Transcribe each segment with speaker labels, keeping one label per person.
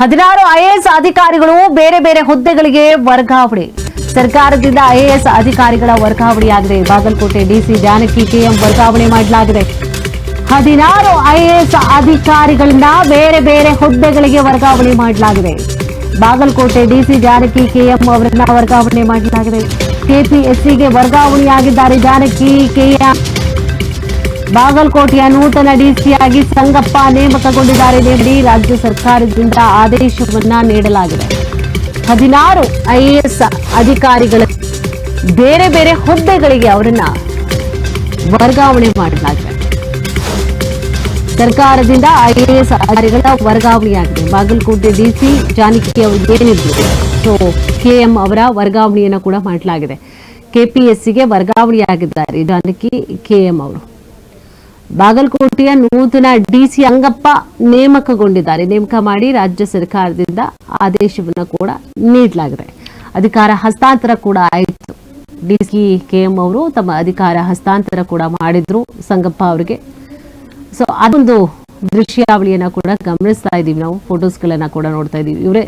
Speaker 1: ಹದಿನಾರು ಐಎಎಸ್ ಅಧಿಕಾರಿಗಳು ಬೇರೆ ಬೇರೆ ಹುದ್ದೆಗಳಿಗೆ ವರ್ಗಾವಣೆ. ಸರ್ಕಾರದಿಂದ ಐಎಎಸ್ ಅಧಿಕಾರಿಗಳ ವರ್ಗಾವಣೆಯಾಗಿದೆ. ಬಾಗಲಕೋಟೆ ಡಿಸಿ ಜಾನಕಿ ಕೆಎಂ ವರ್ಗಾವಣೆ ಮಾಡಲಾಗಿದೆ. ಹದಿನಾರು ಐಎಎಸ್ ಅಧಿಕಾರಿಗಳಿಂದ ಬೇರೆ ಬೇರೆ ಹುದ್ದೆಗಳಿಗೆ ವರ್ಗಾವಣೆ ಮಾಡಲಾಗಿದೆ. ಬಾಗಲಕೋಟೆ ಡಿಸಿ ಜಾನಕಿ ಕೆಎಂ ಅವರನ್ನ ವರ್ಗಾವಣೆ ಮಾಡಲಾಗಿದೆ. ಕೆಪಿಎಸ್ಸಿಗೆ ವರ್ಗಾವಣೆಯಾಗಿದ್ದಾರೆ ಜಾನಕಿ ಕೆಎಂ. ಬಾಗಲಕೋಟೆಯ ನೂತನ ಡಿಸಿಯಾಗಿ ಸಂಗಪ್ಪ ನೇಮಕಗೊಂಡಿದ್ದಾರೆ ಇಲ್ಲಿ ರಾಜ್ಯ ಸರ್ಕಾರದಿಂದ ಆದೇಶವನ್ನ ನೀಡಲಾಗಿದೆ. ಹದಿನಾರು ಐಎಎಸ್ ಅಧಿಕಾರಿಗಳ ಬೇರೆ ಬೇರೆ ಹುದ್ದೆಗಳಿಗೆ ಅವರನ್ನ ವರ್ಗಾವಣೆ ಮಾಡಲಾಗಿದೆ. ಸರ್ಕಾರದಿಂದ ಐಎಎಸ್ ಅಧಿಕಾರಿಗಳ ವರ್ಗಾವಣೆಯಾಗಿದೆ. ಬಾಗಲಕೋಟೆ ಡಿಸಿ ಜಾನಕಿ ಅವರು ಏನಿದ್ರು ಸೊ ಕೆಎಂ ಅವರ ವರ್ಗಾವಣೆಯನ್ನು ಕೂಡ ಮಾಡಲಾಗಿದೆ. ಕೆಪಿಎಸ್ಸಿಗೆ ವರ್ಗಾವಣೆಯಾಗಿದ್ದಾರೆ ಜಾನಕಿ ಕೆಎಂ ಅವರು. ಬಾಗಲಕೋಟೆಯ ನೂತನ ಡಿಸಿ ಅಂಗಪ್ಪ ನೇಮಕಗೊಂಡಿದ್ದಾರೆ. ನೇಮಕ ಮಾಡಿ ರಾಜ್ಯ ಸರ್ಕಾರದಿಂದ ಆದೇಶವನ್ನು ಕೂಡ ನೀಡಲಾಗಿದೆ. ಅಧಿಕಾರ ಹಸ್ತಾಂತರ ಕೂಡ ಆಯಿತು. ಡಿಸಿ ಕೆಎಂ ಅವರು ತಮ್ಮ ಅಧಿಕಾರ ಹಸ್ತಾಂತರ ಕೂಡ ಮಾಡಿದ್ರು ಸಂಗಪ್ಪ ಅವರಿಗೆ. ಸೊ ಅದೊಂದು ದೃಶ್ಯಾವಳಿಯನ್ನ ಕೂಡ ಗಮನಿಸ್ತಾ ಇದ್ದೀವಿ ನಾವು. ಫೋಟೋಸ್ಗಳನ್ನ ಕೂಡ ನೋಡ್ತಾ ಇದ್ದೀವಿ. ಇವರೇ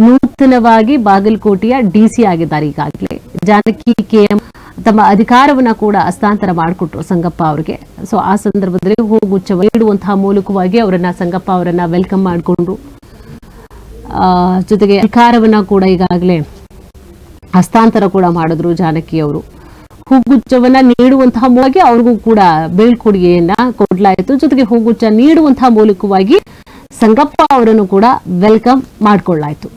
Speaker 1: ನೂತನವಾಗಿ ಬಾಗಲಕೋಟೆಯ ಡಿಸಿ ಆಗಿದ್ದಾರೆ ಈಗಾಗಲೇ. ಜಾನಕಿ ಕೆಎಂ ತಮ್ಮ ಅಧಿಕಾರವನ್ನ ಕೂಡ ಹಸ್ತಾಂತರ ಮಾಡಿಕೊಟ್ರು ಸಂಗಪ್ಪ ಅವರಿಗೆ. ಸೊ ಆ ಸಂದರ್ಭದಲ್ಲಿ ಹೋಗುಚ್ಚವ ನೀಡುವಂತಹ ಮೂಲಕವಾಗಿ ಅವರನ್ನ ಸಂಗಪ್ಪ ಅವರನ್ನ ವೆಲ್ಕಮ್ ಮಾಡಿಕೊಂಡ್ರು. ಜೊತೆಗೆ ಅಧಿಕಾರವನ್ನ ಕೂಡ ಈಗಾಗಲೇ ಹಸ್ತಾಂತರ ಕೂಡ ಮಾಡಿದ್ರು ಜಾನಕಿ ಅವರು. ಹೂಗುಚ್ಛವನ್ನ ನೀಡುವಂತಹ ಮೂಲಕ ಅವ್ರಿಗೂ ಕೂಡ ಬೀಳ್ಕೊಡುಗೆಯನ್ನ ಕೊಡ್ಲಾಯಿತು. ಜೊತೆಗೆ ಹೂಗುಚ್ಛ ನೀಡುವಂತಹ ಮೂಲಕವಾಗಿ ಸಂಗಪ್ಪ ಅವರನ್ನು ಕೂಡ ವೆಲ್ಕಮ್ ಮಾಡಿಕೊಳ್ಳಾಯಿತು